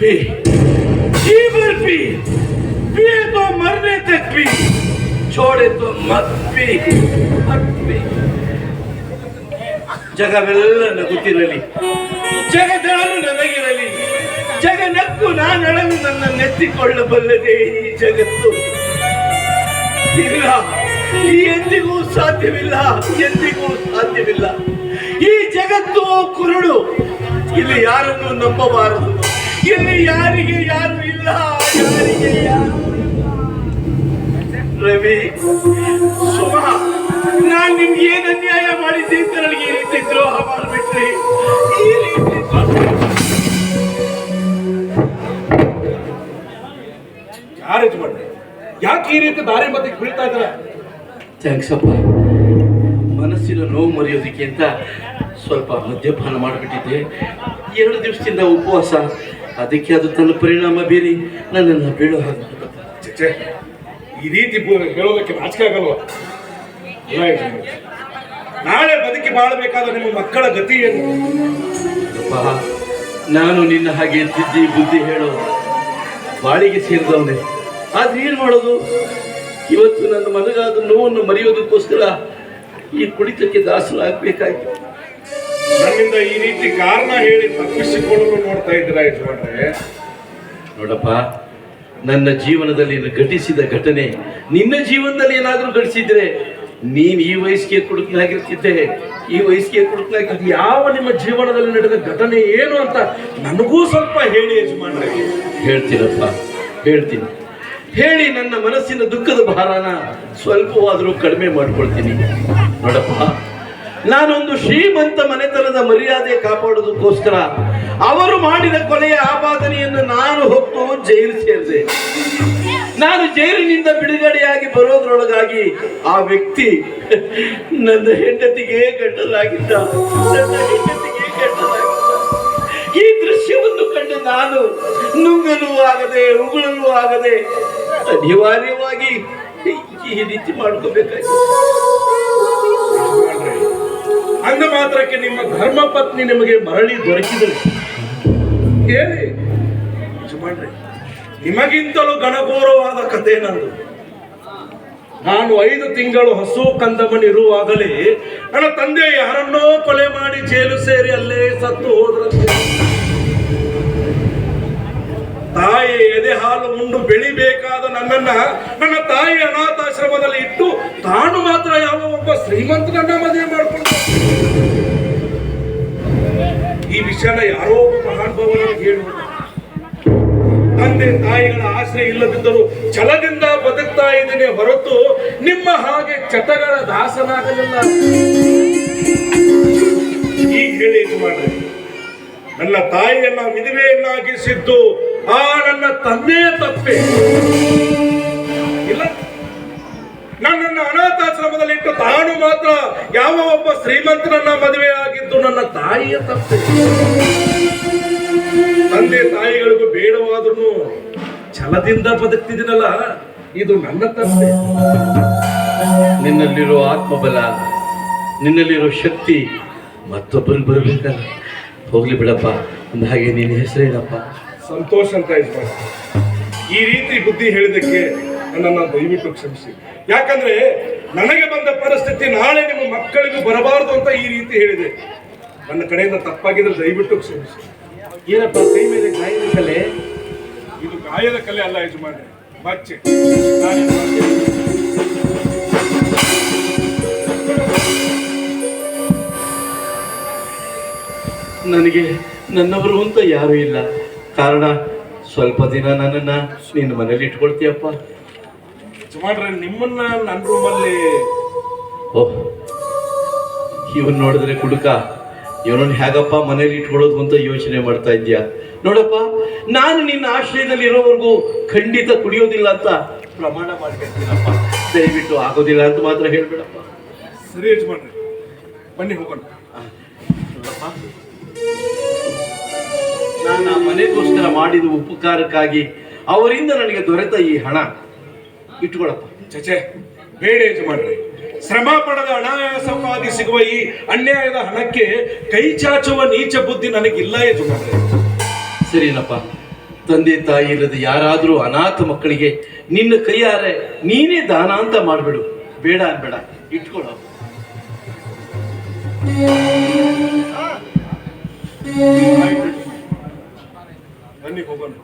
P जीवन P पिए तो मरने तक पी छोड़े तो मत पी मत पी ಜಗವೆಲ್ಲ ನಗುತ್ತಿರಲಿ ಜಗದಾಳು ನನಗಿರಲಿ ಜಗ ನಕ್ಕು ನಾನಳಲು ನನ್ನ ನೆತ್ತಿಕೊಳ್ಳಬಲ್ಲದೆ ಈ ಜಗತ್ತು ಇಲ್ಲ ಈ ಎಂದಿಗೂ ಸಾಧ್ಯವಿಲ್ಲ ಎಂದಿಗೂ ಸಾಧ್ಯವಿಲ್ಲ ಈ ಜಗತ್ತು ಕುರುಡು ಇಲ್ಲಿ ಯಾರನ್ನು ನಂಬಬಾರದು. ಇಲ್ಲಿ ಯಾರಿಗೆ ಯಾರು ಇಲ್ಲ, ಯಾರಿಗೆ ಯಾರು ರವಿ ಸುಮಹ ನಾನ್ ನಿಮ್ಗೆ ಏನ್ ಅನ್ಯಾಯ ಮಾಡಿದ್ದೆ ಅಂತ ನನಗೆ ಈ ರೀತಿ ದ್ರೋಹ ಮಾಡಿಬಿಟ್ರಿ. ಈ ರೀತಿ ಯಾಕೆ ಈ ರೀತಿ ದಾರಿ ಮಧ್ಯಕ್ಕೆ ಬೀಳ್ತಾ ಇದ್ದಾರೆ? ಥ್ಯಾಂಕ್ಸ್ ಅಪ್ಪ ಮನಸ್ಸಿನ ನೋವು ಮರೆಯೋದಕ್ಕೆ ಅಂತ ಸ್ವಲ್ಪ ಮದ್ಯಪಾನ ಮಾಡಿಬಿಟ್ಟಿದ್ದೆ. ಎರಡು ದಿವಸದಿಂದ ಉಪವಾಸ. ಅದಕ್ಕೆ ಅದು ತನ್ನ ಪರಿಣಾಮ ಬೀರಿ ನನ್ನನ್ನು ಬೀಳೋ ಹಾಗೆ ಈ ರೀತಿ ಹೇಳೋದಕ್ಕೆ ನಾಚಿಕೆ ಆಗಲ್ವಾ? ನಾಳೆ ಬದುಕಿ ಬಾಳಬೇಕಾದ ನಿಮ್ಮ ಮಕ್ಕಳ ಗತಿ ಏನು? ಅಪ್ಪ ನಾನು ನಿನ್ನ ಹಾಗೆ ತಿದ್ದಿ ಬುದ್ಧಿ ಹೇಳೋ ಬಾಳಿಗೆ ಸೇರಿದವನೇ. ಆದ್ರೆ ಏನ್ ಮಾಡೋದು? ಇವತ್ತು ನನ್ನ ಮನಗಾದ ನೋವನ್ನು ಮರೆಯೋದಕ್ಕೋಸ್ಕರ ಈ ಕುಡಿತಕ್ಕೆ ದಾಸನಾಗಬೇಕಾಗಿತ್ತು ನನ್ನಿಂದ ಈ ರೀತಿ ಕಾರಣ ಹೇಳಿ ತಪ್ಪಿಸಿಕೊಳ್ಳಲು ನೋಡ್ತಾ ಇದ್ದೀರಾ ಯಜಮಾನ್ರೆ? ನೋಡಪ್ಪ, ನನ್ನ ಜೀವನದಲ್ಲಿ ಘಟಿಸಿದ ಘಟನೆ, ನಿನ್ನ ಜೀವನದಲ್ಲಿ ಏನಾದರೂ ಘಟಿಸಿದ್ರೆ, ನೀನ್ ಈ ವಯಸ್ಸಿಗೆ ಕುಡುಕ್ನಾಗಿರ್ತಿದ್ದೆ, ಈ ವಯಸ್ಸಿಗೆ ಕುಡುಕನಾಗಿರ್ತಿ ಯಾವ ನಿಮ್ಮ ಜೀವನದಲ್ಲಿ ನಡೆದ ಘಟನೆ ಏನು ಅಂತ ನನಗೂ ಸ್ವಲ್ಪ ಹೇಳಿ ಯಜಮಾನ್ರೆ. ಹೇಳ್ತೀನಪ್ಪ, ಹೇಳ್ತೀನಿ. ಹೇಳಿ ನನ್ನ ಮನಸ್ಸಿನ ದುಃಖದ ಭಾರನ ಸ್ವಲ್ಪವಾದರೂ ಕಡಿಮೆ ಮಾಡ್ಕೊಳ್ತೀನಿ. ನೋಡಪ್ಪ ನಾನೊಂದು ಶ್ರೀಮಂತ ಮನೆತನದ ಮರ್ಯಾದೆ ಕಾಪಾಡೋದಕ್ಕೋಸ್ಕರ ಅವರು ಮಾಡಿದ ಕೊಲೆಯ ಆಪಾದನೆಯನ್ನು ನಾನು ಹೊತ್ತು ಜೈಲು ಸೇರಿದೆ. ನಾನು ಜೈಲಿನಿಂದ ಬಿಡುಗಡೆಯಾಗಿ ಬರೋದ್ರೊಳಗಾಗಿ ಆ ವ್ಯಕ್ತಿ ನನ್ನ ಹೆಂಡತಿಗೆ ಗಂಡಲಾಗಿದ್ದ ನನ್ನ ಹೆಂಡತಿಗೆ ಈ ದೃಶ್ಯವನ್ನು ಕಂಡು ನಾನು ನುಂಗಲು ಆಗದೆ, ಉಗುಳಲು ಆಗದೆ ಅನಿವಾರ್ಯವಾಗಿ ಈ ರೀತಿ ಮಾಡ್ಕೋಬೇಕಾಗಿತ್ತು ಅಂದ ಮಾತ್ರಕ್ಕೆ ನಿಮ್ಮ ಧರ್ಮ ಪತ್ನಿ ನಿಮಗೆ ಮರಳಿ ದೊರಕಿದಳು ಹೇಳಿ. ಮಾಡ್ರಿ ನಿಮಗಿಂತಲೂ ಗಣಗೌರವಾದ ಕಥೆ ನಂದು. ನಾನು ಐದು ತಿಂಗಳು ಹಸು ಕಂದಮನ್ ಇರುವಾಗಲೇ ನನ್ನ ತಂದೆ ಯಾರನ್ನೋ ಕೊಲೆ ಮಾಡಿ ಜೇಲು ಸೇರಿ ಅಲ್ಲೇ ಸತ್ತು ಹೋದ್ರಂತೆ. ತಾಯಿ ಎದೆ ಹಾಲು ಉಂಡು ಬೆಳಿಬೇಕಾದ ನನ್ನನ್ನ ನನ್ನ ತಾಯಿ ಅನಾಥಾಶ್ರಮದಲ್ಲಿ ಇಟ್ಟು ತಾನು ಮಾತ್ರ ಯಾವ ಒಬ್ಬ ಶ್ರೀಮಂತನನ್ನ ಮದುವೆ ಮಾಡಿಕೊಂಡು ಈ ವಿಷಯನ ಯಾರೋ ಒಬ್ಬ ಮಹಾನುಭಾವನ ಹೇಳುವ ತಂದೆ ತಾಯಿಗಳ ಆಶ್ರಯ ಇಲ್ಲದಿದ್ದರೂ ಛಲದಿಂದ ಬದುಕ್ತಾ ಇದ್ದೇನೆ ಹೊರತು ನಿಮ್ಮ ಹಾಗೆ ಚಟಗಳ ದಾಸನಾಗಲಿಲ್ಲ. ಈಗ ಹೇಳಿ ಯಜಮಾನ್ರೆ ನನ್ನ ತಾಯಿಯನ್ನ ವಿಧವೆಯನ್ನಾಗಿಸಿದ್ದು ಆ, ನನ್ನ ತಂದೆಯ ತಪ್ಪೆ. ಇಲ್ಲ. ನನ್ನನ್ನು ಅನಾಥಾಶ್ರಮದಲ್ಲಿಟ್ಟು ತಾನು ಮಾತ್ರ ಯಾವ ಒಬ್ಬ ಶ್ರೀಮಂತನನ್ನ ಮದುವೆ ಆಗಿದ್ದು ನನ್ನ ತಾಯಿಯ ತಪ್ಪೆ. ತಂದೆ ತಾಯಿಗಳಿಗೂ ಬೇಡವಾದ್ರೂ ಛಲದಿಂದ ಬದುಕ್ತಿದ್ದೀನಲ್ಲ, ಇದು ನನ್ನ ತಪ್ಪೆ. ನಿನ್ನಲ್ಲಿರೋ ಆತ್ಮಬಲ, ನಿನ್ನಲ್ಲಿರೋ ಶಕ್ತಿ ಮತ್ತೊಬ್ಬರು ಬರಬೇಕಲ್ಲ. ಹೋಗ್ಲಿ ಬಿಡಪ್ಪ ಅಂದ ಹಾಗೆ ನಿನ್ನ ಹೆಸರೇನಪ್ಪ. ಸಂತೋಷ ಅಂತ ಇದ್ದಾರೆ ಈ ರೀತಿ ಬುದ್ಧಿ ಹೇಳಿದಕ್ಕೆ ನನ್ನನ್ನು ದಯವಿಟ್ಟು ಕ್ಷಮಿಸಿ. ಯಾಕಂದ್ರೆ ನನಗೆ ಬಂದ ಪರಿಸ್ಥಿತಿ ನಾಳೆ ನಿಮ್ಮ ಮಕ್ಕಳಿಗೂ ಬರಬಾರದು ಅಂತ ಈ ರೀತಿ ಹೇಳಿದೆ. ನನ್ನ ಕಡೆಯಿಂದ ತಪ್ಪಾಗಿದ್ರೆ ದಯವಿಟ್ಟು ಕ್ಷಮಿಸಿ. ಏನಪ್ಪ ಕೈ ಮೇಲೆ ಗಾಯದ ಕಲೆ ಇದು ಗಾಯದ ಕಲೆ ಅಲ್ಲ ಯಜಮಾನೆ ಬಚ್ಚೆ ನಾನೇನ್ ನನಗೆ ನನ್ನವರು ಅಂತ ಯಾರೂ ಇಲ್ಲ. ಕಾರಣ ಸ್ವಲ್ಪ ದಿನ ನನ್ನನ್ನ ನಿನ್ನ ಮನೇಲಿ ಇಟ್ಕೊಳ್ತೀಯಪ್ಪ. ಯಜಮಾನ್ರೆ ನಿಮ್ಮನ್ನ ನನ್ನ ರೂಮಲ್ಲಿ ಓಹ್ ಇವನ್ ನೋಡಿದ್ರೆ ಕುಡುಕ. ಇವನನ್ನ ಹೇಗಪ್ಪ ಮನೇಲಿ ಇಟ್ಕೊಳ್ಳೋದು ಅಂತ ಯೋಚನೆ ಮಾಡ್ತಾ ಇದ್ಯಾ ನೋಡಪ್ಪ ನಾನು ನಿನ್ನ ಆಶ್ರಯದಲ್ಲಿ ಇರೋವರೆಗೂ ಖಂಡಿತ ಕುಡಿಯೋದಿಲ್ಲ ಅಂತ ಪ್ರಮಾಣ ಮಾಡ್ಕೊಳ್ತೀನಪ್ಪ ದಯವಿಟ್ಟು ಆಗೋದಿಲ್ಲ ಅಂತ ಮಾತ್ರ ಹೇಳ್ಬೇಡಪ್ಪ. ಸರಿ ಯಜಮಾನ್ರಿ ಬನ್ನಿ ಹೋಗೋಣ. ನೋಡಪ್ಪ ನಾನು ಆ ಮನೆಗೋಸ್ಕರ ಮಾಡಿದ ಉಪಕಾರಕ್ಕಾಗಿ ಅವರಿಂದ ನನಗೆ ದೊರೆತ ಈ ಹಣ. ಇಟ್ಕೊಳಪ್ಪ. ಚಚೆ ಬೇಡ ಯಜಮಾನ್ರಿ. ಶ್ರಮ ಪಡೆದ ಅನಾಯಾಸವಾಗಿ ಸಿಗುವ ಈ ಅನ್ಯಾಯದ ಹಣಕ್ಕೆ ಕೈ ಚಾಚುವ ನೀಚ ಬುದ್ಧಿ ನನಗಿಲ್ಲ ಯಜಮಾನ್ರಿ. ಸರಿನಪ್ಪ. ತಂದೆ ತಾಯಿ ಇಲ್ಲದ ಯಾರಾದರೂ ಅನಾಥ ಮಕ್ಕಳಿಗೆ ನಿನ್ನ ಕೈಯಾರೆ ನೀನೇ ದಾನ ಅಂತ ಮಾಡಿಬಿಡು. ಬೇಡ ಅನ್ಬೇಡ. ಇಟ್ಕೊಳ್ಳೋ ಬನ್ನಿ ಹೋಗೋಣ ಮಕ್ಕೊಂಡು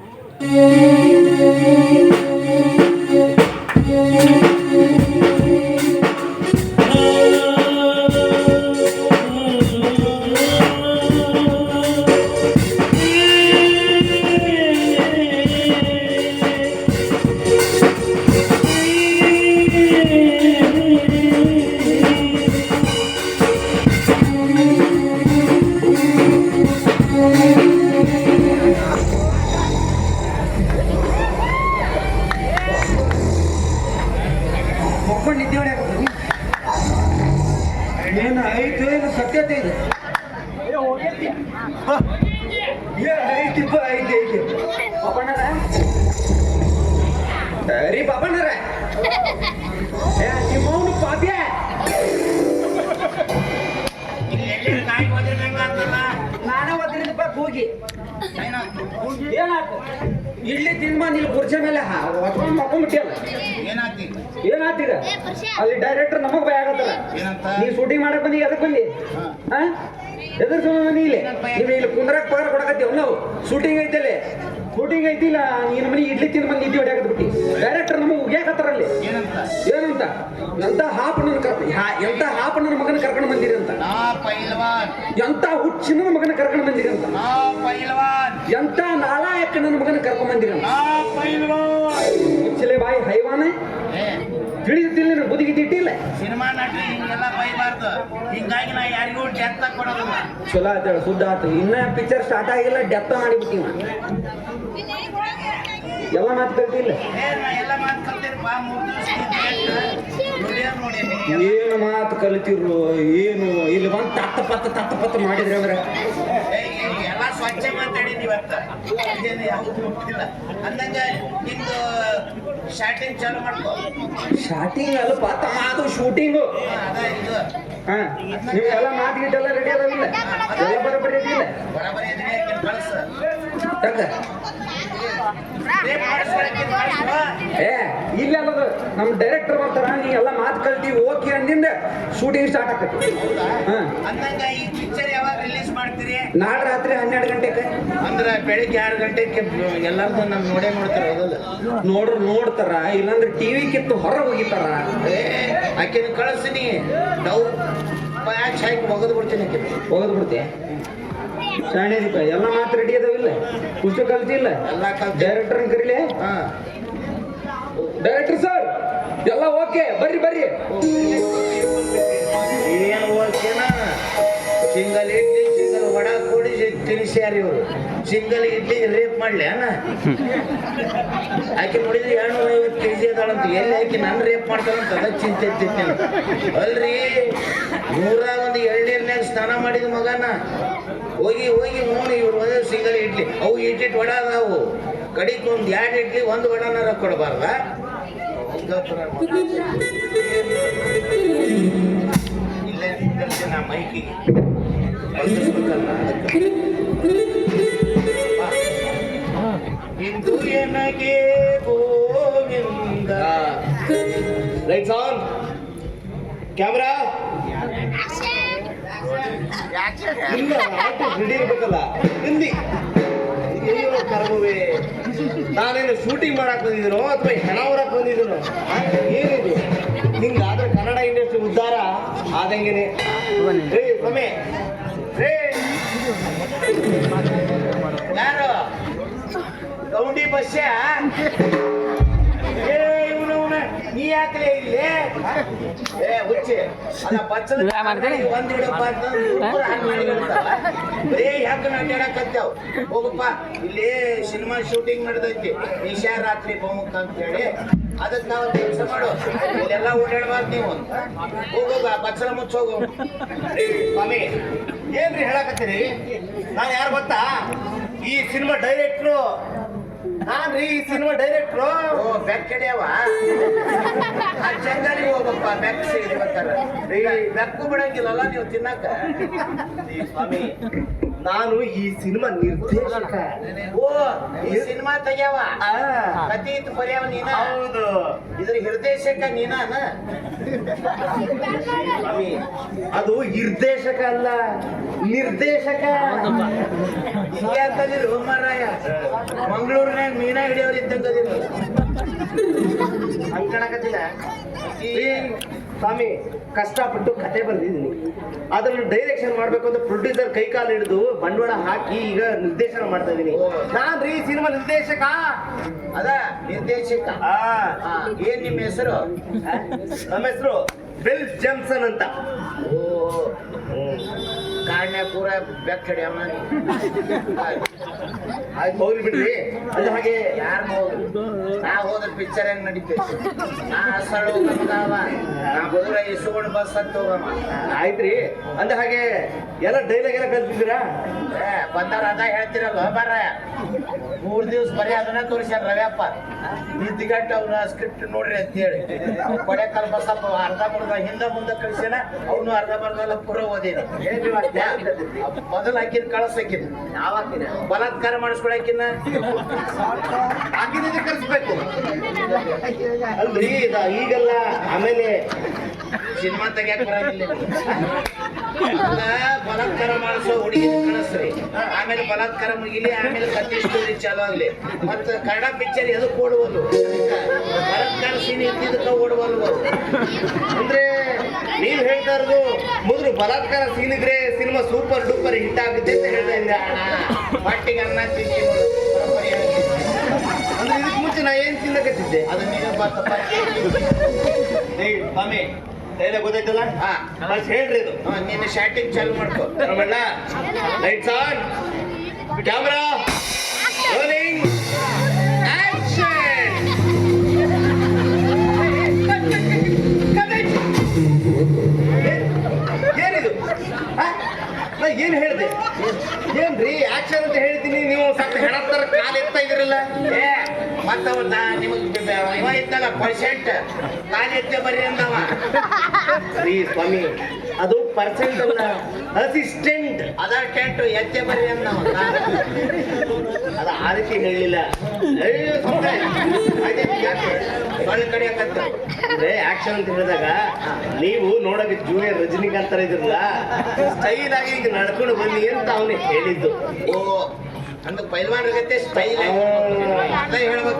ನಮಗ್ ಭಯ ಆಗತ್ತಲ್ಲ ನೀ ಶೂಟಿಂಗ್ ಮಾಡಕ್ ಬಂದಿ ಅದಕ್ಕೆ ಬಂದಿ? ಹಾ. ಎದ್ರ ನೀ ಇಲ್ಲಿ. ನೀವು ಇಲ್ಲಿ ಕುಂದ್ರಕ್ ಪಗಾರ ಕೊಡಕತ್ತೀವಿ ನಾವು ಶೂಟಿಂಗ್ ಐತಲ್ಲಿ ಶೂಟಿಂಗ್ ಐತಿಲ್ಲ ನೀನು ಮನೆ ಇಡ್ಲಿ ತಿಂದ್ ಬಂದು ನಿದ್ದೆ ಹೊಡ್ಯಾಕತ್ ಬಿಟ್ಟಿ. ಡೈರೆಕ್ಟರ್ ನಮಗೆ ಉಗ್ಯಾಕತ್ತಾರಲ್ಲಿ ಏನಂತ? ಎಂತ ಹಾಪ್ ನನ್ನ ಕರ್ ಎಂತ ಹಾಪ್ ನನ್ನ ಮಗನ ಕರ್ಕೊಂಡು ಬಂದಿರಿ ಅಂತ ಎಂತ ಹುಚ್ಚಿನ ಮಗನ ಕರ್ಕೊಂಡು ಬಂದಿರಿ ಅಂತ ಎಂತ ನಾಲಾಯಕ ನನ್ನ ಮಗನ ಕರ್ಕೊಂಡ್ ಬಂದಿರಿ ಅಂತ ಹುಚ್ಚಲೆ ಬಾಯಿ ಹೈವಾನ? ಏ ತಿಳಿದಿಲ್ಲ ನೀನು ತಿಟ್ಟಿಲ್ಲ. ಸಿನಿಮಾ ನಟಿ ಹಿಂಗೆಲ್ಲ ಬೈಬಾರ್ದು. ಹಿಂಗಾಗಿ ನಾ ಯಾರಿಗೂ ಡೆತ್ ಕೊಡೋದಿಲ್ಲ. ಚಲೋ ಆತೇಳ ಸುದ್ದ ಆತು. ಇನ್ನ ಪಿಕ್ಚರ್ ಸ್ಟಾರ್ಟ್ ಆಗಿಲ್ಲ ಡೆತ್ತ ಮಾಡಿಬಿಟ್ಟಿವ ಎಲ್ಲ ಮಾತು ಕಲ್ತಿಲ್ಲ. ಎಲ್ಲ ಮಾತು ಕಲ್ತೀರಪ್ಪ ಮೂರು ದಿವಸ ಏನು ಮಾತು ಕಲಿತಿರು ಏನು? ಇಲ್ಲಿ ಬಂದು ತತ್ತ ಪತ್ತ ತತ್ತ ಪತ್ತ ಮಾಡಿದ್ರೆ ಅವ್ರ. ಸ್ವಚ್ಛ ಮಾತಾಡೀನಿ ಇವತ್ತ ಇದೇನು ಯಾವ್ದು ಗೊತ್ತಿಲ್ಲ ಅಂದಂಗ ನಿಮ್ದು ಶಾಟಿಂಗ್ ಚಾಲು ಮಾಡ್ಕೋ ಶಾಟಿಂಗ್ ಅಲ್ಲ ತಮ್ಮ ಅದು ಶೂಟಿಂಗು ಅದ ಇದು ಹಾ ನೀವು ಎಲ್ಲ ಮಾತು ಗಿಟ್ಟೆಲ್ಲ ರೆಡಿ ಅದಾವಿಲ್ಲ ಎಲ್ಲ ಬರೋಬ್ಬರಿ ರೆಡಿ ಇಲ್ಲ ಬರಬರಿ ಇದ್ರೆ ಆಕಿನ್ ಕಳ್ಸ ಏ ಇಲ್ಲ ಅಲ್ಲದು ನಮ್ಮ ಡೈರೆಕ್ಟರ್ ಬರ್ತಾರ ನೀ ಎಲ್ಲ ಮಾತು ಕಲ್ತಿ ಓಕೆ ಅಂದಿಂದ ಶೂಟಿಂಗ್ ಸ್ಟಾರ್ಟ್ ಆಕತಿ. ಹಾ. ಅಂದಂಗ ಈ ಪಿಕ್ಚರ್ ಯಾವಾಗ ರಿಲೀಸ್ ಮಾಡ್ತೀರಿ? ನಾಳೆ ರಾತ್ರಿ ಹನ್ನೆರಡು ಗಂಟೆಗೆ. ಅಂದ್ರೆ ಬೆಳಿಗ್ಗೆ ಎರಡು ಗಂಟೆಗೆ ಎಲ್ಲಾರ್ದು ನಮ್ ನೋಡೇ ನೋಡ್ತಾರೆ ನೋಡ್ರು ನೋಡ್ತಾರ ಇಲ್ಲಾಂದ್ರೆ ಟಿವಿ ಕಿತ್ತು ಹೊರ ಹೋಗಿತಾರ. ಆಕಿನ ಕಳಿಸ್ತೀನಿ ಡೌ ಮ್ಯಾಚ್ ಹಾಕಿ ಒಗದು ಬಿಡ್ತೀನಿ ಆಕೆ ಹೋಗದ್ ಬಿಡ್ತಿ ಶಾಣೆ ದೀಪ ಎಲ್ಲ ಮಾತು ರೆಡಿ ಅದಾವಿಲ್ಲ ಪುಸ್ತಕ ಕಲ್ತಿಲ್ಲ ಡೈರೆಕ್ಟರ್ ಕರೀಲೆ? ಹಾ. ಡೈರೆಕ್ಟರ್ ಸರ್ ಎಲ್ಲ ಓಕೆ ಬರ್ರಿ ಬರ್ರಿ. ಏನು ಓಕೆನ ಸಿಂಗಲ್ ಇಡ್ಲಿ ಸಿಂಗಲ್ ವಡ ಕೊಡಿ ತಿನಿಸ್ಯಾರ ಇವರು. ಸಿಂಗಲ್ ಇಡ್ಲಿ ರೇಪ್ ಮಾಡ್ಲಿ ಅಣ್ಣ. ಆಕೆ ನೋಡಿದ್ರೆ ಎರಡ್ನೂರ ಐವತ್ತು ಕೆ ಜಿ ಅದಾಳಂತ ಎಲ್ಲಿ ಆಕೆ ನನ್ನ ರೇಪ್ ಮಾಡ್ತಾಳಂತ ಅದ ಚಿಂತೆ ಅಲ್ರಿ ನೂರ ಒಂದು ಎರಡನೇ ಸ್ನಾನ ಮಾಡಿದ ಮಗನ. ಹೋಗಿ ಹೋಗಿ ನೋಡಿ ಇವ್ರು ಒಂದೇ ಸಿಂಗಲ್ ಇಡ್ಲಿ. ಅವು ಇಟ್ಟಿಟ್ಟು ವಡ ಅದಾವು. ಕಡಿಗೆ ಒಂದು ಎರಡು ಇಡ್ಲಿ, ಒಂದು ವಡನಾರ ಕೊಡಬಾರ್ದ? ಇಲ್ಲೇ ನಾ ಮೈಕಿಗೆ. ಇಂದು ಎನಗೆ ಗೋವಿಂದ. ಲೈಟ್ಸ್ ಆನ್ ಕ್ಯಾಮ್ರಾ ಇಲ್ಲ ರೆಡಿ ಇರ್ಬೇಕಲ್ಲ ಹಿಂದಿ ಅಯ್ಯೋ ಕರ್ಮವೇ. ನಾನೇನು ಶೂಟಿಂಗ್ ಮಾಡಕ್ ಬಂದಿದ್ದೀನೋ ಅಥವಾ ಹೆಣ ಹೊರಕ್ ಬಂದಿದ್ದೀನೋ? ಏನಿದು? ಆದ್ರೆ ಕನ್ನಡ ಇಂಡಸ್ಟ್ರಿ ಉದ್ಧಾರ ಆದಂಗೆನೆ. ರೇ ಸ್ವಾಮಿ. ರೇ ಯಾರು? ಗೌಂಡಿ ಬಸ್ಸ? ಯಾಕಲೇ ಇಲ್ಲಿ? ಏ ಹುಚ್ಚಿ. ಅಲ್ಲ ಬಚ್ಚಲ ಒಂದ್ ಹಿಡಪ್ಪ ಇರ್ತಾವ. ಯಾಕೆ ಹೋಗಪ್ಪ ಇಲ್ಲಿ ಸಿನಿಮಾ ಶೂಟಿಂಗ್ ನಡೆದೈತಿ. ನಿಶಾ ರಾತ್ರಿ ಬಹುಮುಖ ಅಂತ ಹೇಳಿ ಅದಕ್ಕೆ ನಾವು ಕೆಲಸ ಮಾಡು. ಇಲ್ಲೆಲ್ಲ ಓಡಾಡಬಾರ್ದು ನೀವು. ಹೋಗೋಗ ಬಚ್ಚಲ ಮುಚ್ಚೋಗು ಸ್ವಾಮಿ ಏನ್ರಿ ಹೇಳಕತ್ತೀರಿ? ನಾನು ಯಾರು ಗೊತ್ತಾ? ಈ ಸಿನಿಮಾ ಡೈರೆಕ್ಟ್ರು ನಾನ್ ಈ ಸಿನಿಮಾ ಡೈರೆಕ್ಟ್ರು ಓ ಬೆಕ್ ಹಿಡಿಯವ ಆ ಜಂಗಲಿಗೆ ಹೋಗಪ್ಪ ಬೆಕ್ಕ ಬರ್ತಾರ ರೀ ಬೆಕ್ಕು ಬಿಡಂಗಿಲ್ಲಲ್ಲ ನೀವು ತಿನ್ನಕ ಸ್ವಾಮಿ ನಾನು ಈ ಸಿನಿಮಾ ನಿರ್ದೇಶಕ. ಓ ಈ ಸಿನಿಮಾ ತೆಗ್ಯಾವ? ಆ, ಕಥೀತ್ ಬರ್ಯಾವ ನೀನ? ಹೌದು. ಇದ್ರ ನಿರ್ದೇಶಕ ನೀನ ಅದು ನಿರ್ದೇಶಕ ಅಲ್ಲ ನಿರ್ದೇಶಕ. ಹಿಂಗೆ ಅಂತದಿಲ್ಲ ಹುಮ್ಮರಾಯ. ಮಂಗಳೂರಿನಾಗ ಮೀನಾ ಹಿಡಿಯೋರು ಕಾಣಕತ್ತಿಲ್ಲ. ಈ ಸ್ವಾಮಿ ಕಷ್ಟಪಟ್ಟು ಕತೆ ಬಂದಿದ್ದೀನಿ ಅದನ್ನು ಡೈರೆಕ್ಷನ್ ಮಾಡ್ಬೇಕು ಅಂತ ಪ್ರೊಡ್ಯೂಸರ್ ಕೈ ಕಾಲು ಹಿಡಿದು ಬಂಡವಾಳ ಹಾಕಿ ಈಗ ನಿರ್ದೇಶನ ಮಾಡ್ತಾ ಇದ್ದೀನಿ. ನಾನ್ ರೀ ಸಿನಿಮಾ ನಿರ್ದೇಶಕ. ಅದ ನಿರ್ದೇಶಕ. ಏನ್ ನಿಮ್ಮ ಹೆಸರು? ನಮ್ಮ ಹೆಸರು ಬಿಲ್ ಜಮ್ಸನ್ ಅಂತ. ಓ ಕಾಡ್ನ್ಯಾಗ ಪೂರ ಬೆಕ್ಕಡಿ ಹಿಡಿಯಮ್ಮ ಆಯ್ತು, ಹೋಗ್ಲಿ ಬಿಡ್ರಿ. ಅದು ಹಾಗೆ ಯಾರು ನಾ ಹೋದ್ರ ಪಿಕ್ಚರ್ ಹೆಂಗ್ ನಡೀತೈತಿ ನಾ ಸರಳ ನಮ್ದಾವ ನಾ ಇಸ್ಕೊಂಡು ಬಸ್ ಅಂತ ಹೋಗಮ್ಮ ಆಯ್ತ್ರಿ. ಅಂದ ಹಾಗೆ ಎಲ್ಲ ಡೈಲಾಗ್ ಎಲ್ಲ ಕಲ್ತಿದ್ದೀರಾ? ಬಂದಾರ ಅದ ಹೇಳ್ತಿರಲ್ವ, ಬರ್ರ. ಮೂರ್ ದಿವ್ಸ ಬರೀ ಅದನ್ನ ತೋರಿಸ್ಯಾರ ರವ್ಯಪ್ಪ. ನಿದ್ದಿಗಂಟ ಅವ್ನ ಸ್ಕ್ರಿಪ್ಟ್ ನೋಡ್ರಿ ಅಂತ ಹೇಳಿ ಕೊಡೆಕಲ್ ಬಸಪ್ಪ ಅರ್ಧ ಬರ್ದ ಹಿಂದ ಮುಂದೆ ಕಳ್ಸ್ಯಾನ ಅವನು ಅರ್ಧ ಬರ್ದಲ್ಲ ಪೂರ ಓದಿನ ಮೊದಲು ಹಾಕಿದ್ ಕಳಸ್ ಹಾಕಿದ್? ಯಾವ ಬಲಾತ್ಕಾರ ಮಾಡಿಸ್ಕೊಳಕಿನ್ನ ಹಾಕಿದ ಕಳಿಸ್ಬೇಕು ಅಲ್ರಿ ಇದ ಈಗಲ್ಲ ಆಮೇಲೆ ಸಿನಿಮಾ ತೆಗಿಯಕ್ ಬಲಾತ್ಕಾರ ಮಾಡಿಸೋ ಹುಡುಗಿ ಕಳಿಸ್ರಿ ಆಮೇಲೆ ಬಲಾತ್ಕಾರ ಮುಗಿಲಿ, ಆಮೇಲೆ ಕತ್ತಿ ಸ್ಟೋರಿ ಚಾಲು ಆಗ್ಲಿ. ಮತ್ತ ಕನ್ನಡ ಪಿಕ್ಚರ್ ಎದಕ್ ಓಡುವುದು ಬಲಾತ್ಕಾರ ಸೀನ್ ಇದ್ದಿದ್ದಕ್ಕ ಓಡುವಲ್ವ ಅಂದ್ರೆ ನೀವ್ ಹೇಳ್ತಾ ಇರೋದು ಮೊದಲು ಬಲಾತ್ಕಾರ ಸೀನ್ ಇದ್ರೆ ಸಿನಿಮಾ ಸೂಪರ್ ಡೂಪರ್ ಹಿಟ್ ಆಗುತ್ತೆ ಅಂತ ಹೇಳ್ತಾ ಇದ್ದೆ ಮಟ್ಟಿಗೆ ಅನ್ನ ತಿಂಡಿ ಅಂದ್ರೆ ಇದಕ್ ಮುಂಚೆ ನಾ ಏನ್ ತಿನ್ನಕತ್ತಿದ್ದೆ? ಅದನ್ನ ನೀನು ಬರ್ತಪ್ಪ ಗೊತ್ತಾಯ್ತಲ್ಲ? ಹಾ. ಫಸ್ಟ್ ಹೇಳ್ರಿ ಇದು. ನಿನ್ನ ನೀನು ಶಾಟಿಂಗ್ ಚಾಲು ಮಾಡ್ಕೊ ನೋಡೋಣ ಲೈಟ್ಸ್ ಆನ್ ಕ್ಯಾಮ್ರಾ ರೋಲಿಂಗ್ ಏನಿದು? ನಾ ಏನು ಹೇಳ್ದೆ? ಏನ್ರಿ? ಆಕ್ಷನ್ ಅಂತ ಹೇಳ್ತೀನಿ ನೀವು ಸ್ವಲ್ಪ ಹೆಣ ತರ ಕಾಲ್ ಎತ್ತಾ ಇದ್ರಲ್ಲ ಏ ನಿಮಗೆ ಇವ ಇದ್ದಲ್ಲ ಪರ್ಸೆಂಟ್ ನಾನು ಎತ್ತೆ ಬರ್ರಿ ಅಂದವ. ಶ್ರೀ ಸ್ವಾಮಿ ಅದು ಪರ್ಸೆಂಟ್ ಅಲ್ಲ ಅಸಿಸ್ಟೆಂಟ್ ಅದ ಟೆಂಟ್ ಎತ್ತೆ ಬರ್ರಿ ಅಂದವ. ಅದು ಆರತಿ. ಆಯ್ತಾಯ್ತು, ಯಾಕೆ? ಕಡೆ ಅಂದ್ರೆ ಆಕ್ಷನ್ ಅಂತ ಹೇಳಿದಾಗ ನೀವು ನೋಡಕ್ಕೆ ಜೂನಿಯರ್ ರಜನಿಕಾಂತ್ ತರ ಇದ್ರಲ್ಲ ಸ್ಟೈಲ್ ಆಗಿ ಈಗ ನಡ್ಕೊಂಡು ಬನ್ನಿ ಅಂತ ಅವನು ಹೇಳಿದ್ದು. ಓ ಅಂದ್ರೆ ಪೈಲ್ವಾನ್ ಸ್ಟೈಲ್ ಅದ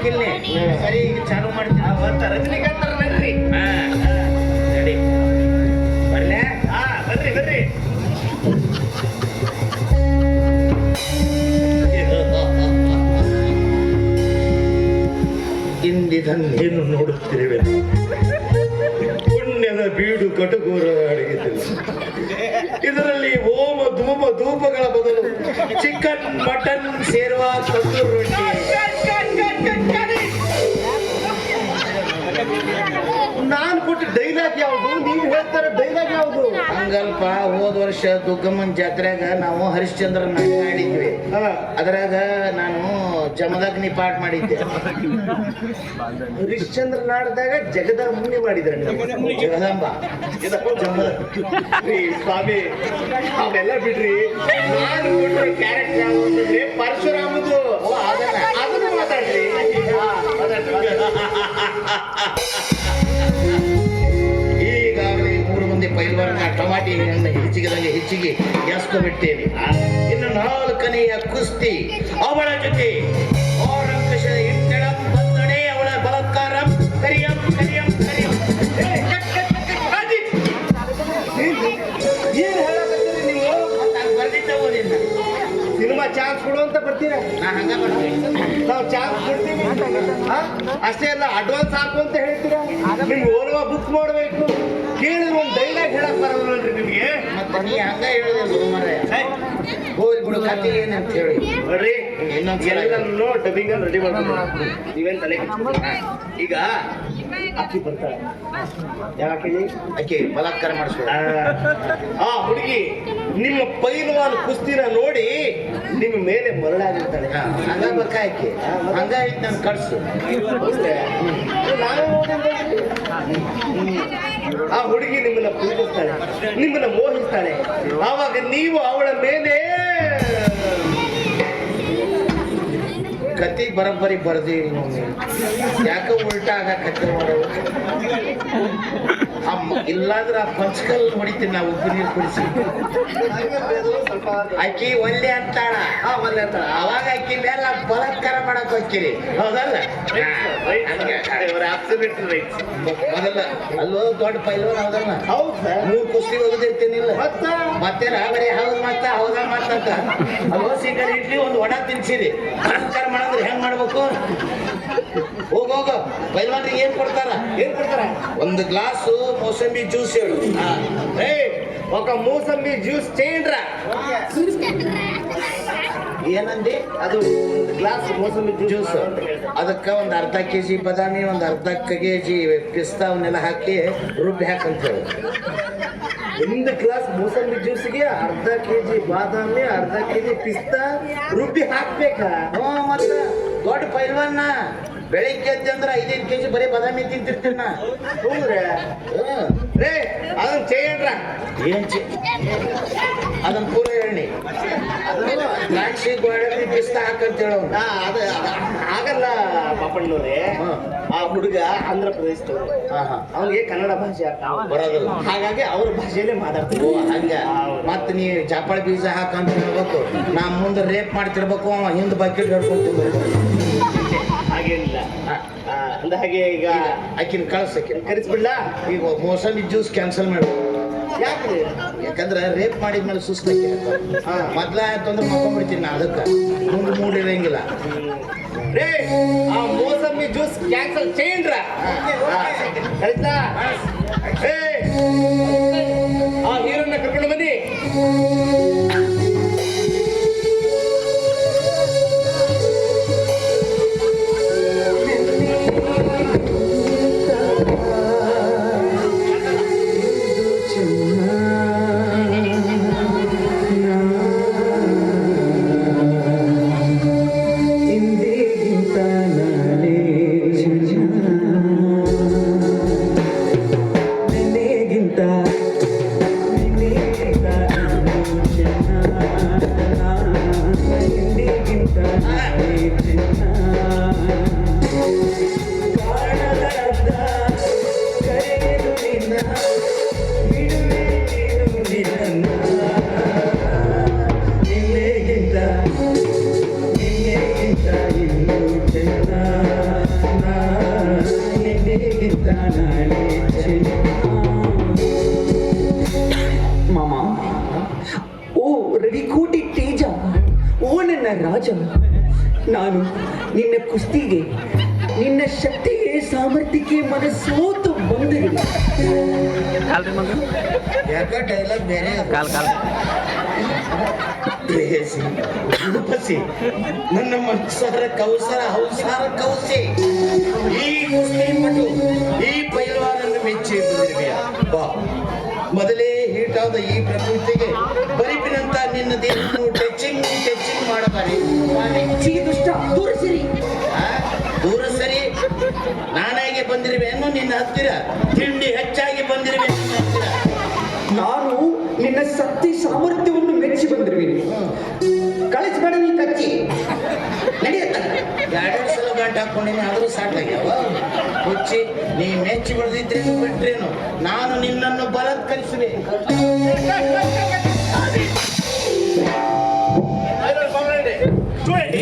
ಹೇಳ್ಬೇಕಿಲ್ಲ ಸರಿ ಈಗ ಚಾಲು ಮಾಡ್ತೀನಿ. ಅವತ್ತ ರಜನಿಕಾಂತ್ ತರ ನಡ್ರಿ ಹಾ, ನಡಿ. ಬರ್ಲೆ? ಹಾ ಬರ್ರಿ ಬರ್ರಿ. ಇಂದಿದನ್ನೇನು ನೋಡುತ್ತಿರುವೆ. ಪುಣ್ಯದ ಬೀಡು ಕಟುಗೋರ ಅಡಗಿದ್ದಿಲ್ಲ ಇದರಲ್ಲಿ ಓಮ ಧೂಮ ಧೂಪಗಳ ಬದಲು ಚಿಕನ್ ಮಟನ್ ಸೇರುವ ತಂದೂರು ರೊಟ್ಟಿ. ಡೈಲಾಗ್ ಯಾವುದು? ನೀವು ಹೇಳ್ತಾರ ಡೈಲಾಗ್ ಯಾವುದು? ಹಂಗಲ್ಪ ಹೋದ ವರ್ಷ ದುಗ್ಗಮ್ಮನ್ ಜಾತ್ರೆಗ ನಾವು ಹರಿಶ್ಚಂದ್ರ ನಾಟಕ ಆಡಿದ್ವಿ. ಅದ್ರಾಗ ನಾನು ಜಮದಗ್ನಿ ಪಾಠ ಮಾಡಿದ್ದೆ. ಹರಿಶ್ಚಂದ್ರ ನಾಡದಾಗ ಜಗದ ಮುನಿ ಮಾಡಿದ್ರ ಜಗದಂಬ. ಸ್ವಾಮಿ ಅವೆಲ್ಲ ಬಿಡ್ರಿ. ನಾನು ಕ್ಯಾರೆಕ್ಟರ್ ಯಾವುದು ಪರಶುರಾಮದು. ಅದನ್ನ? ಅದನ್ನು ಮಾತಾಡ್ರಿ. ಹಾ, ಮಾತಾಡ್ರಿ, ಪೈಲ್ವಾನ ಟಮಾಟಿ ಹೆಚ್ಚಿಗೆದಂಗೆ ಹೆಚ್ಚಿಗೆ ಎಸ್ಕೊಬಿಡ್ತೇವೆ ಇನ್ನು ನಾಲ್ಕನೆಯ ಕುಸ್ತಿ ಅವಳ ಜೊತೆ. ಅವಳ ಬಲಾತ್ಕಾರ. ಕರಿಯಂ ಕರಿಯಂ ಕರಿಯಂ. ನೀವು? ಸಿನಿಮಾ ಚಾನ್ಸ್ ಕೊಡು ಅಂತ ಬರ್ತೀರಾ? ನಾ ಹಂಗ ಬರ್ತೀನಿ ನಾವು ಚಾನ್ಸ್ ಕೊಡ್ತೀವಿ? ಅಷ್ಟೇ ಅಲ್ಲ ಅಡ್ವಾನ್ಸ್ ಹಾಕು ಅಂತ ಹೇಳ್ತೀರಾ ನಿಮ್ಗೆ ಓರ್ವ ಬುಕ್ ಮಾಡಬೇಕು. ಕೇಳಿದ್ರೆ ಒಂದು ಹೇಳಕ್ ಬರಲ್ರಿ ನಿಮ್ಗೆ? ಮತ್ತೆ ನೀ ಹಂಗ ಹೇಳಿದ್ರು ಮರೆ ಹೋಗಿ ಬಿಡು ಕತೆ ಏನಂತ ಹೇಳಿ. ನೋಡ್ರಿ ಇನ್ನೊಂದ್ಸಲ ಎಲ್ಲನೂ ಡಬ್ಬಿಂಗ್ ರೆಡಿ ಮಾಡ್ಕೊಂಡು ನೀವೇನ್ ತಲೆ. ಈಗ ಅಕ್ಕಿ ಬರ್ತಾಳೆ ಯಾಕೆ ಆಕೆ ಬಲಾತ್ಕಾರ ಮಾಡಿಸ್ಬೇಡ ಆ ಹುಡುಗಿ ನಿಮ್ಮ ಪೈಲ್ವಾನ್ ಕುಸ್ತಿನ ನೋಡಿ ನಿಮ್ಮ ಮೇಲೆ ಮರಳಾಗಿರ್ತಾಳೆ. ಹಂಗ ಆಕೆ ಹಂಗ ಐತ್ ನನ್ ಕಡ್ಸು ಆ ಹುಡುಗಿ ನಿಮ್ಮನ್ನ ಪೂಜಿಸ್ತಾಳೆ ನಿಮ್ಮನ್ನ ಮೋಹಿಸ್ತಾಳೆ. ಆವಾಗ ನೀವು ಅವಳ ಮೇಲೆ ಕತಿ ಬರೋಬ್ಬರಿ ಬರದೇ. ಯಾಕೆ ಉಲ್ಟಾ ಆಗಕತ್ತೆ ಮಾಡೋದು ಇಲ್ಲಾಂದ್ರೆ ಆ ಪಂಚಕಲ್ ಹೊಡಿತೀನಿ ನಾವು ಉಪ್ಪು ನೀರು ಕುಡಿಸಿ. ಆಕಿ ಒಲ್ಲೆ ಅಂತಾಳ. ಹಾ ಒಲ್ಲೆ ಅಂತಾಳ. ಅವಾಗ ಅಕ್ಕಿ ಮೇಲೆ ಬಲತ್ಕಾರ ಮಾಡಕ್ ಹೋಗ್ತೀರಿ ಹೌದಲ್ಲ. ಮೊದಲ ಅಲ್ಲೋ ದೊಡ್ಡ ಪೈಲ್ವಾನ್ ಹೌದಲ್ಲ? ಹೌದು ಸರ್. ಮೂರ್ ಕುಸ್ತಿ ಹೋಗದಿರ್ತೀನಿಲ್ಲ. ಮತ್ತ? ಮತ್ತೆ ಬರೀ ಹೌದ್ ಮತ್ತ ಹೌದ ಮತ್ತ ಅಲ್ವೋ ಸಿಂಗಲ್ ಇಡ್ಲಿ ಒಂದು ವಡ ತಿನ್ಸಿರಿ. ಬಲತ್ಕಾರ ಮಾಡಿದ್ರೆ ಹೆಂಗ್ ಮಾಡ್ಬೇಕು? ಹೋಗ ಹೋಗ. ಪೈಲ್ವಾನ್ರಿಗೆ ಏನ್ ಕೊಡ್ತಾರ? ಏನ್ ಕೊಡ್ತಾರ? ಒಂದು ಗ್ಲಾಸು ಹಾ. ಏ ఒక ಮೂಸಂಬಿ ಜ್ಯೂಸ್ ಚೇಂಜ್ರ ಏನಂದಿ? ಅದು ಗ್ಲಾಸ್ ಮೂಸಂಬಿ ಜ್ಯೂಸ್. ಅದಕ್ಕೆ ಒಂದು ಅರ್ಧ ಕೆ ಜಿ ಬದಾಮಿ, ಒಂದು ಅರ್ಧ ಕೆ ಜಿ ಪಿಸ್ತಾ ಅವನ್ನೆಲ್ಲ ಹಾಕಿ ರುಬ್ಬಿ ಹಾಕಂತ ಹೇಳಿ. ಒಂದು ಗ್ಲಾಸ್ ಮೂಸಂಬಿ ಜ್ಯೂಸ್ಗೆ ಅರ್ಧ ಕೆ ಜಿ ಬಾದಾಮಿ, ಅರ್ಧ ಕೆ ಜಿ ಪಿಸ್ತಾ ರುಬ್ಬಿ ಹಾಕ್ಬೇಕಾ? ಮತ್ತ ದೊಡ್ಡ ಪೈಲ್ವಾನ. ಬೆಳಿಗ್ಗೆ ಅಂದ್ರೆ ಐದೈದು ಕೆಜಿ ಬರೀ ಬದಾಮಿ ತಿಂತಿರ್ತೀರ ಹೌದ್ರೆ? ರೇ ಅದನ್ನ ಚೇಂಡ್ರ ಏನ್ ಚೇ? ಅದನ್ನ ಪೂರ ಹೇಳಿ ದ್ರಾಕ್ಷಿ ಗೋಡಂಬಿ ಪಿಸ್ತಾ ಹಾಕಂತ ಹೇಳ ಆ, ಅದು ಆಗಲ್ಲ ಪಾಪಣ್ಣವ್ರೆ. ಆ ಹುಡುಗ ಆಂಧ್ರ ಪ್ರದೇಶದವರು. ಅವ್ನಿಗೆ ಕನ್ನಡ ಭಾಷೆ ಬರೋದಿಲ್ಲ. ಹಾಗಾಗಿ ಅವ್ರ ಭಾಷೆಯಲ್ಲೇ ಮಾತಾಡ್ತೀವಿ. ಹಂಗ. ಮತ್ತೆ ನೀ ಜಾಪಾಳ ಬೀಜ ಹಾಕಂತ ಹೇಳ್ಬೇಕು. ನಾ ಮುಂದೆ ರೇಪ್ ಮಾಡ್ತಿರ್ಬೇಕು ಅವ ಹಿಂದ್ ಬಕೆಟ್ ಆ, ಅಂದ ಹಾಗೆ ಈಗ ಆಕಿನ ಕಳ್ಸಕ್ಕೆ ಕರೆಸ್ಬಿಡ್ಲಾ? ಈಗ ಮೋಸಂಬಿ ಜ್ಯೂಸ್ ಕ್ಯಾನ್ಸಲ್ ಮಾಡು ಯಾಕೆ ಯಾಕಂದ್ರೆ ರೇಪ್ ಮಾಡಿದ್ಮೇಲೆ ಸುಸ್ತಾಕಿ. ಹಾ. ಮೊದ್ಲ ಆಯ್ತು ಅಂದ್ರೆ ಮಕ್ಕೊಂಡ್ಬಿಡ್ತೀನಿ ನಾ ಅದಕ್ಕೆ. ಮುಂದೆ ಮೂಡ್ ಇರಂಗಿಲ್ಲ. ರೇ ಆ ಮೋಸಂಬಿ ಜ್ಯೂಸ್ ಕ್ಯಾನ್ಸಲ್ ಚೇಂಡ್ರ ಏ ಆ ಹೀರೋನ ಕರ್ಕೊಂಡು ಬನ್ನಿ. ಬಂದಿರುವೆ ಯಾಕ ಡೈಲಾಗ್ ಬೇರೆ ಪ್ರೇಯಸಿ ಉಪಸಿ ನನ್ನ ಮತ್ಸರ ಕೌಸರ ಹೌಸಾರ ಕೌಸಿ ಈ ಕುಸ್ತಿ ಪಟು ಈ ಪೈಲ್ವಾನನ್ನು ಮೆಚ್ಚಿ ಬಂದಿರುವೆಯ ಬಾ. ಮೊದಲೇ ಹೀಟ್ ಆದ ಈ ಪ್ರಕೃತಿಗೆ ಬರಿಪಿನಂತ ನಿನ್ನ ದೇಹವನ್ನು ಟಚಿಂಗ್ ಟಚಿಂಗ್ ಮಾಡಬಾರಿ? ದುಷ್ಟ ದೂರ ಸಿರಿ. ದೂರ ಸರಿ. ನಾನಾಗಿ ಬಂದಿರುವೆನು ನಿನ್ನ ಹತ್ತಿರ ತಿಂಡಿ ಹೆಚ್ಚಾಗಿ ಬಂದಿರುವೆ ನಿನ್ನ ಹತ್ತಿರ ನಾನು ನಿನ್ನ ಶಕ್ತಿ ಸಾಮರ್ಥ್ಯವನ್ನು ಮೆಚ್ಚಿ ಬಂದಿರುವೆ ಕಳಿಸ್ಬೇಡ ನೀ ಕಚ್ಚಿ ನಡೆಯುತ್ತ ಎರಡೆರಡು ಸಲ ಗಂಟೆ ಹಾಕೊಂಡಿನಿ ಆದರೂ ಸಾಕಾಗ್ಯಾವ ಹುಚ್ಚಿ ನೀ ಮೆಚ್ಚಿ ಬೆಳೆದಿದ್ರೇನು ಬಿಟ್ರೇನು ನಾನು ನಿನ್ನನ್ನು ಬಲತ್ಕರಿಸುವೆ చూడండి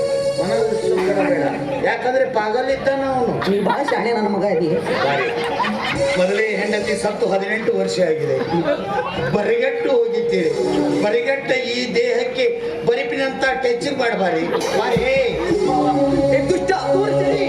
ಯಾಕಂದ್ರೆ ಪಾಗಲಿದ್ದಾನ ಅವನು. ನೀ ಭಾಳ ಶಾಣೆ ನನ್ನ ಮಗ ಅದಿ ಮೊದಲೇ ಹೆಂಡತಿ ಸತ್ತು ಹದಿನೆಂಟು ವರ್ಷ ಆಗಿದೆ. ಬರಿಗಟ್ಟು ಹೋಗಿದ್ದೀರಿ. ಬರಿಗಟ್ಟ ಈ ದೇಹಕ್ಕೆ ಬರಿಪಿನಂತ ಟೆಚಿಂಗ್ ಮಾಡಬಾರಿ. ದುಷ್ಟ ತೋರ್ಸಿರಿ.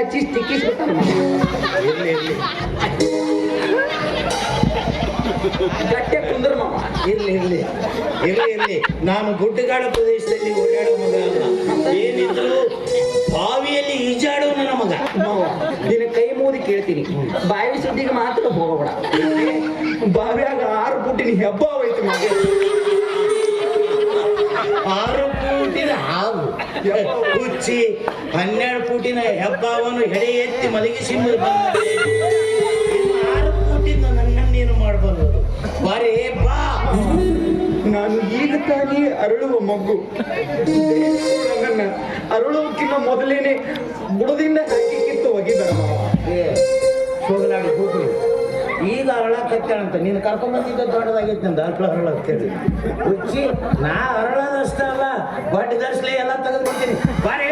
ಹಚ್ಚಿ ಇರ್ಲಿ ಗಟ್ಟೆ ಕುಂದ್ರ ಮಾವ. ಇರ್ಲಿ ಇರ್ಲಿ. ಇರ್ಲಿ ಇರ್ಲಿ. ನಾನು ಗುಡ್ಡಗಾಡ ಪ್ರದೇಶದಲ್ಲಿ ಓಡಾಡೋ ಮಗ ಅಲ್ಲ. ಏನಿದ್ರು ಬಾವಿಯಲ್ಲಿ ಈಜಾಡೋ ನನ್ನ ಮಗ. ಮಾವ ನಿನ್ನ ಕೈ ಮೂದಿ ಕೇಳ್ತೀನಿ. ಬಾವಿ ಸುದ್ದಿಗೆ ಮಾತ್ರ ಹೋಗಬೇಡ. ಬಾವಿಯಾಗ ಆರು ಪುಟ್ಟಿನ ಹೆಬ್ಬ ಹೋಯ್ತು ಮಗ ಆರು ಫೂಟಿನ ಹಾವು. ಹುಚ್ಚಿ ಹನ್ನೆರಡು ಪುಟಿನ ಹೆಬ್ಬಾವನು ಹೆಡೆ ಎತ್ತಿ ಮಲಗಿಸಿ ಆರು ಪುಟಿನ ನನ್ನನ್ನೇನು ಮಾಡಬಾರದು ಬರೇ ಬಾ. ನಾನು ಈಗ ತಾನೇ ಅರಳುವ ಮಗು ನನ್ನ ಅರಳುವಕ್ಕಿಂತ ಮೊದಲೇನೆ ಬುಡದಿಂದ ಹಾಕಿ ಕಿತ್ತು ಒಗಿದಾರ ಹೋಗಲಾಡಿ ಹೋಗ್ಲಿ. ಈಗ ಅರಳ ಅಂತ. ನೀನು ಕರ್ಕೊಂಡ್ ಬಂದಿದ್ದ ದೊಡ್ಡದಾಗೈತಿ ನಂದು. ಅರಳ ಅರಳ ಕೇಳಿ ಹುಚ್ಚಿ, ನಾ ಅರಳದಷ್ಟ ಅಲ್ಲ ಬಡ್ಡಿ ದರ್ಸ್ಲಿ ಎಲ್ಲ ತೆಗೆದು ಬರೀ ಬಾರೇ!